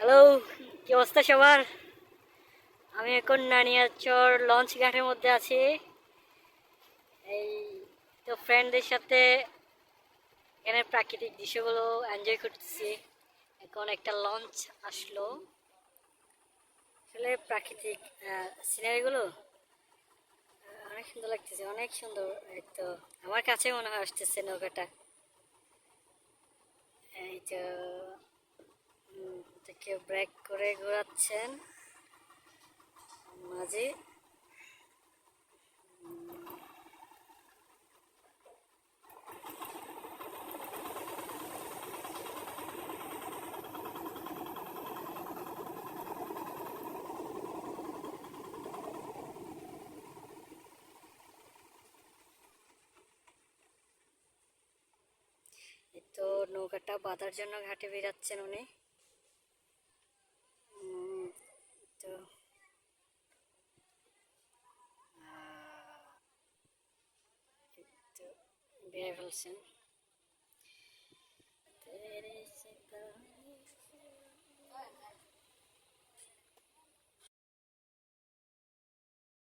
Hello কি অবস্থা সবার? আমি এখন নানিয়াচর লঞ্চ ঘাটের মধ্যে আছি। এই তো ফ্রেন্ডদের সাথে এখানে প্রাকৃতিক দৃশ্যগুলো এনজয় করতেছি। এখন একটা লঞ্চ আসলো। আসলে প্রাকৃতিক সিনারিগুলো অনেক সুন্দর লাগতেছে, অনেক সুন্দর। তো আমার কাছে মনে হয় আসতেছে নৌকাটা। তো কেউ ব্রেক করে ঘোরাচ্ছেন মাঝে এই তো নৌকাটা বাঁধার জন্য ঘাটে বেরাচ্ছেন উনি। তো। বেড়ে ফেলছেন।